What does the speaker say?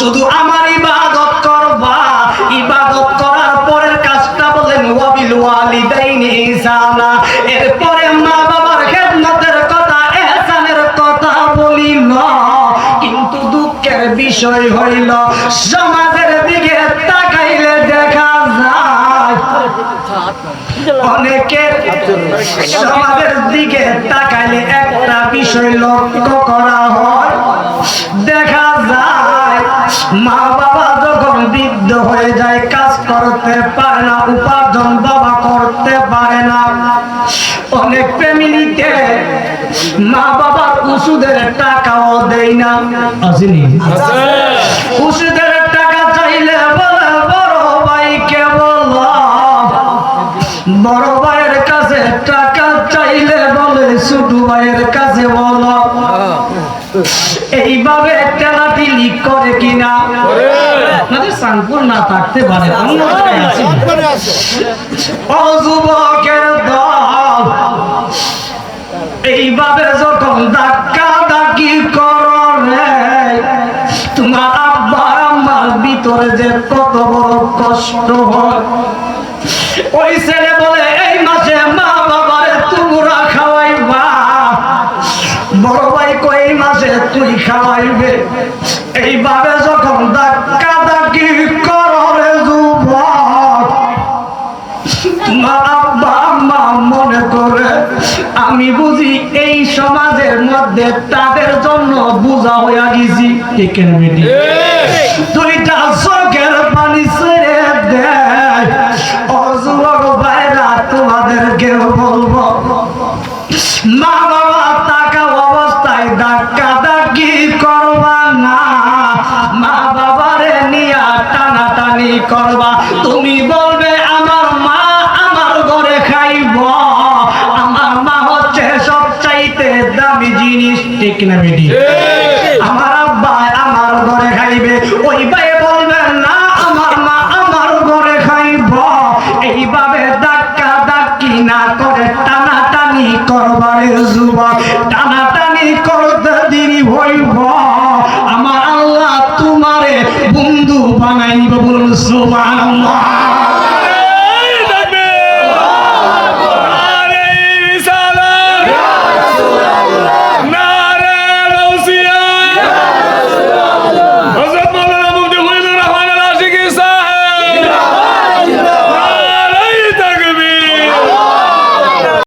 শুধু আমার ইবাদত করবা। ইবাদত করার পরের কাজটা বলেন, ওয়াবিল ওয়ালিদাইনি ইহসানা। এরপরে মা বাবার খেদমতের কথা, এহসানের কথা বলিল। কিন্তু দুঃখের বিষয় হইল, সমাজের দিকে তাকাইলে দেখা যায়, অনেকের সমাজের দিকে তাকাইলে একটা বিষয় লক্ষ্য মা বাবা যখন বৃদ্ধ হয়ে যায় কাজ করতে পারে না উপার্জন বাবা করতে পারে না। অনেক ফ্যামিলিতে মা বাবার ওষুধের টাকাও দেয় না। আসেনি? ওষুধের টাকা চাইলে বলে বড় ভাইকে বলো? বড় ভাইয়ের কাছে টাকা চাইলে বলে ছোট ভাইয়ের কাছে বলো। এইভাবে টেলাটিলি কিনা আপনাদের না থাকতে পারে। ও যুবকের দল এইভাবে যখন ধাক্কা ধাক্কি করে তোমার আব্বা আমার ভিতরে যে কত বড় কষ্ট হয় ওই ছেলে বলে এই মাসে তুই খাওয়াইবে। যখন ধাক্কা ধাক্কি করে মনে করে, আমি বুঝি এই সমাজের মধ্যে তাদের জন্য বোঝা হইয়া গেছি। দুইটা চোখের পানি ছেড়ে দেয় অযুবক ভাইরা তোমাদেরকে বলব, মা বাবা টাকা অবস্থায় ধাক্কি ঠিক না বেটি আমার আব্বা আমার ঘরে খাইবে ওই ভাই বলবে না আমার মা আমার ঘরে খাইব। এইভাবে ধাক্কা ধাক্কি না করে টানাটানি করবারে যুবক টানাটানি করতে দেরি হইব। আমার আল্লাহ তোমারে বন্ধু বানাইব বলুন সুবহানাল্লাহ।